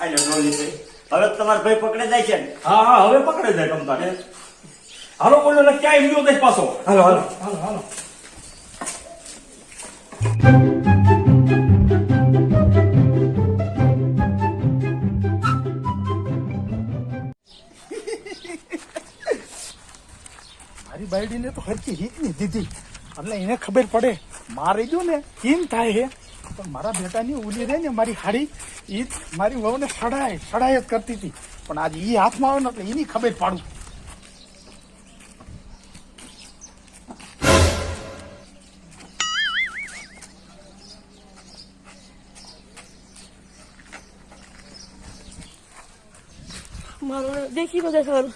આને ડોલી થઈ હવે તમારો ભાઈ પકડે જાય છે હા હા હવે પકડે જાય તમ તારે હાલો બોલો એટલે ક્યાંય ગયો દઈશ પાછો? હાલો હાલો. હાલો હાલો. મારી બાયડીને તો હરકી હીટની દીધી. એટલે એને ખબર પડે. મારે જો ને કેમ થાય હે. પણ મારા બેટાની ઉલી રહે ને મારી હાડી એ મારી વહુને સડાય સડાય જ કરતી હતી. પણ આજે એ હાથમાં આવે ને એટલે એની ખબર પાડું. મારો દેખી બધા સારું.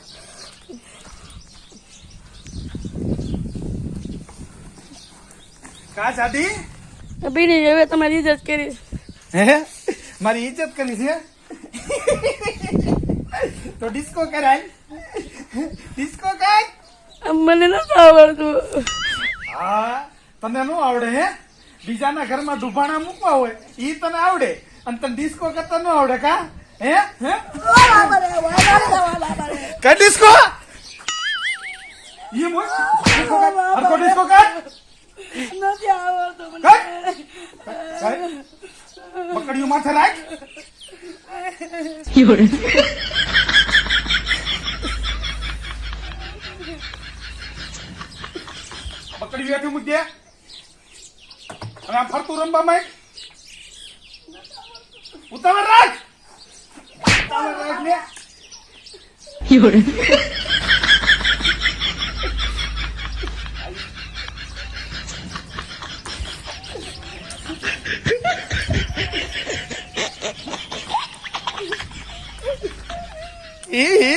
કા સાડી બીડી હવે તમારી ઇજ્જત કરી. હે? મારી ઇજ્જત કરી છે? તો ડિસ્કો કરાય. ડિસ્કો કર મને નથી આવડતું. હા તને નો આવડે હે? બીજાના ઘરમાં દુભાણા મૂકવા હોય ઈ તને આવડે. અને તને ડિસ્કો કરતા ન આવડે કા? હે? હે? કર ડિસ્કો ઈ મોય ડિસ્કો કર ડિસ્કો કર નથી આવડતું પકડ્યું માથે રાખ. પકડી બેઠું મુદ્દે. અને આ ફરતું રમવા માંડ. ઉતાવળ રાખ. ઉતાવળ રાખ લે એ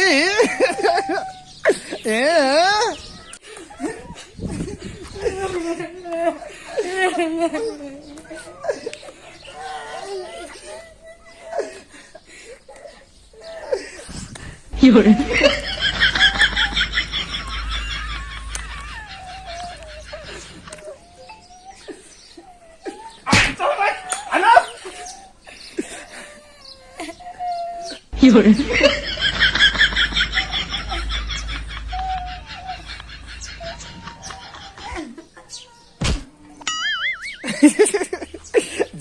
ઉતાવળ રાખ હાલો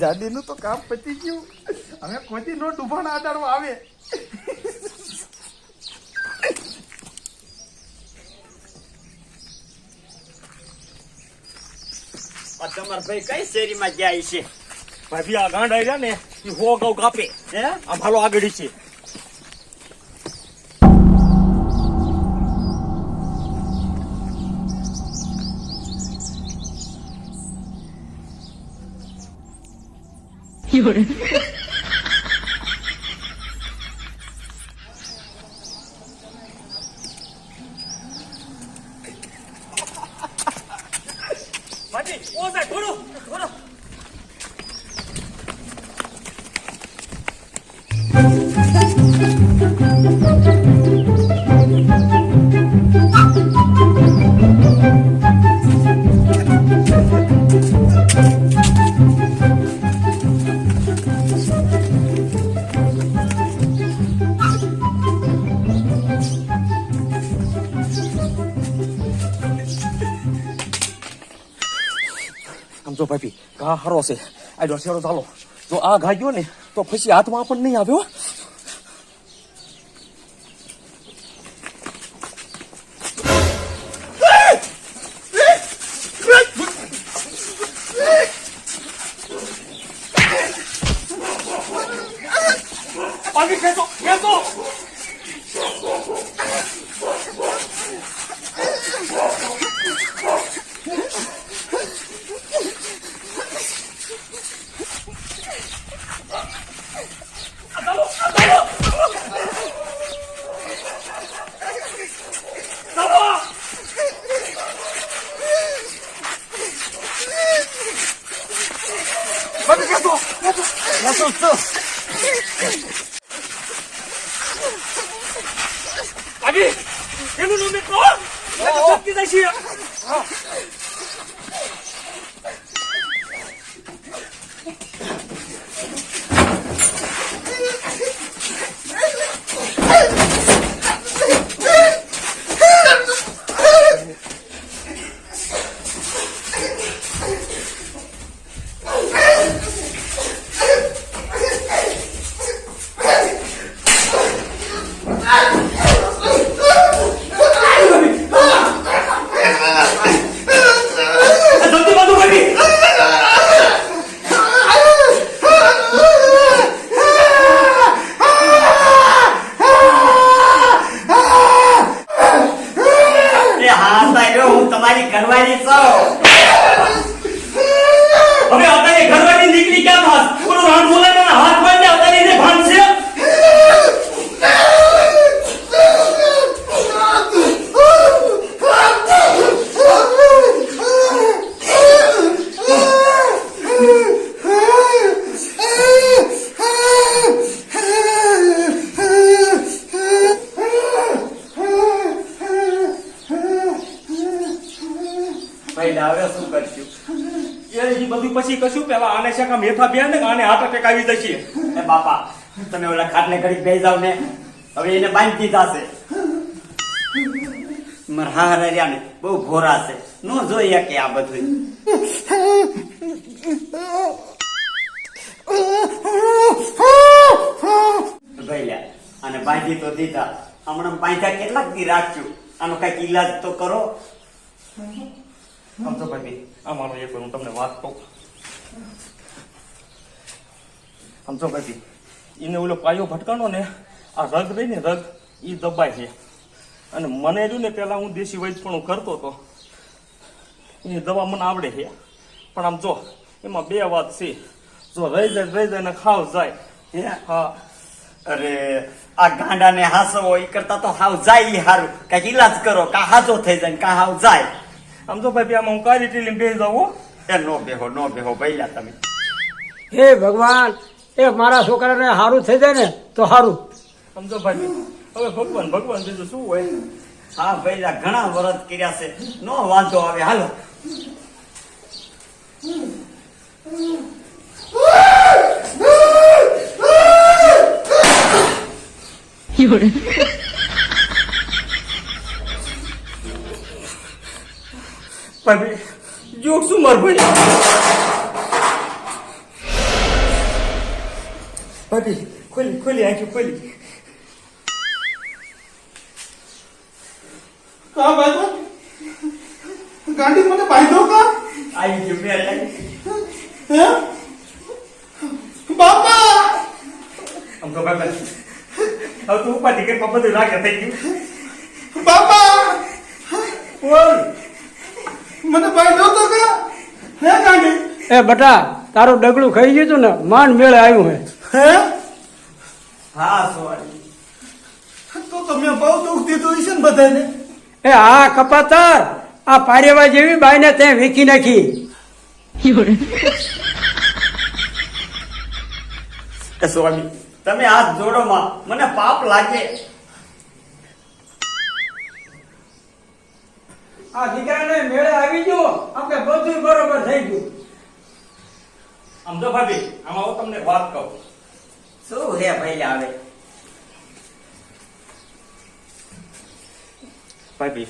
જાડીનું તો કામ પતી ગયું. હવે કોઈ નો ડૂબાણ આડાડવા આવે. આ ભાઈ કઈ શેરીમાં જાય છે? ભાભી આ ગાંડ આવ્યા ને એ હો ગૌ કાપે. હે? આ ભાલો આગળ છે. ભાભી આમ જો ભાભી ઘા હારો છે. આ ડોસિયારો ચાલો જો આ ઘા ગયો ને તો પછી હાથમાં પણ નહીં આવ્યો nosotros. પછી કશું પેલા આને છે મેથા બે ને આને હાથ અટેક આવી જશે. બાપા, તમે ઓલા ખાટલે ઘડી બેસી જાવ ને. હવે એને બાંધી દીધા છે. તો દીધા. હમણાં બાંધ્યા કેટલાક દી રાખજો. આનો કંઈક ઈલાજ તો કરો. તો ભાઈ, આ મારો એક હું તમને વાત કહું. તો ભાઈ એને ઓલો પાયો ભટકાણો ને આ રગ રહી ને રગ એ દબાય છે. અને મને જો ને પેલા હું દેશી વૈદ પણ કરતો હતો. એ દવા મને આવડે છે. પણ આમ જો એમાં બે વાત છે. જો રહી જાય રહી જાય ને ખાવ જાય. હે? હા. અરે આ ગાંડાને હાસવો એ કરતા તો હાવ જાય એ હારું. કંઈક ઈલાજ કરો કા હાજો થઈ જાય ને કા હાવ જાય. આમ તો ભાઈ આમાં હું કઈ રીતે બેસી જાઉં. એ નો બેહો નો બેહો ભૈયા તમે. હે ભગવાન એ મારા છોકરાને સારું થઈ જાય ને તો સારું સમજો ભાઈ હવે ભગવાન ભગવાન બીજું શું હોય? હા ભાઈલા ઘણા વરત કર્યા છે. નો વાંધો આવે હાલો. ભાઈ જો શું માર ભાઈ ભાભી ખોલી ખોલી આંખી ખોલી. કા બાજુ ગાંડી મને બાંધો કા? આવી ગયો મેં. હે? બાપા! તો ભાઈ હવે તું ઉપાધિ કે બધું રાખે થઈ ગયું. બાપા! બોલ. મને ભાઈ જોતો કે? હે ગાંડી એ બટા તારું ડગલું ખાઈ ગયું ને માંડ મેળે આવ્યું હે. હે? હા સોરી. તો તમે બહુ દુઃખ દીધું હશે ને બધાને એ હા કપાતર આ પારેવા જેવી બાઈને તે વેચી નાખી. સ્વામી તમે હાથ જોડો માં મને પાપ લાગે. આ દીકરાને મેળે આવી ગયો આપણે બધું બરોબર થઈ ગયું. આમ તો ભાભી આમાં હું તમને વાત કહું. શું હે ભાઈ આવે ભાભી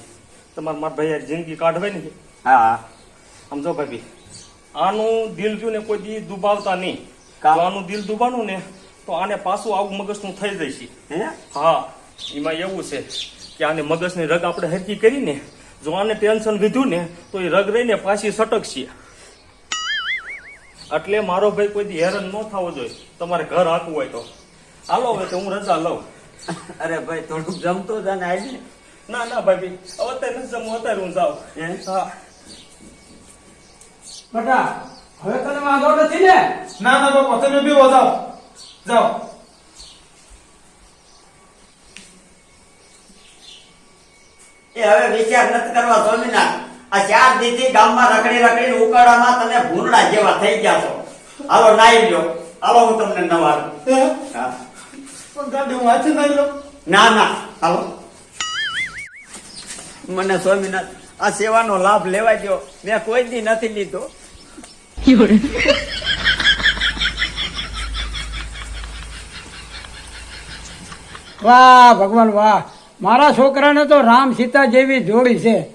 તમારે મારા ભાઈ જિંદગી કાઢવે ને હા. આમ જો ભાભી આનું દિલ જો ને કોઈ દી દુબાવતા નહીં. કા? આનું દિલ દુબાનું ને તો આને પાછું આવું મગજનું થઈ જશે હે? હા એમાં એવું છે કે આને મગજની રગ આપણે હરકી કરીને જો આને ટેન્શન લીધું ને તો એ રગ રહીને પાછી સટકશે. એટલે મારો ભાઈ કોઈ દી હેરાન ન થવો જોઈએ. તમારે ઘર હાકવું હોય તો. હાલો હવે તો હું રજા લઉં. અરે ભાઈ થોડુંક જમતો જ ને આવી ના ના ભાઈ હવે અત્યારે નથી જમવું અત્યારે હું જાઉં. હે? હા. બટા હવે તને વાંધો નથી ને? ના ના બાપા તમે બી જાઓ. જાઓ. એ હવે વિચાર નથી કરવા સ્વામિનાથ આ ચાર દીથી ગામમાં રખડી રખડી ઉકાળામાં તમે ભૂંડા જેવા થઈ ગયા છો. હાલો નાઈ લો હાલો હું તમને નવારું. પણ ગાંડી હું હાથે નહીં લઉં? ના ના. હાલો. મને સ્વામિનાથ આ સેવાનો લાભ લેવા દો મેં કોઈ દી નથી લીધો. વાહ ભગવાન વાહ. મારા છોકરાને તો રામ સીતા જેવી જોડી છે.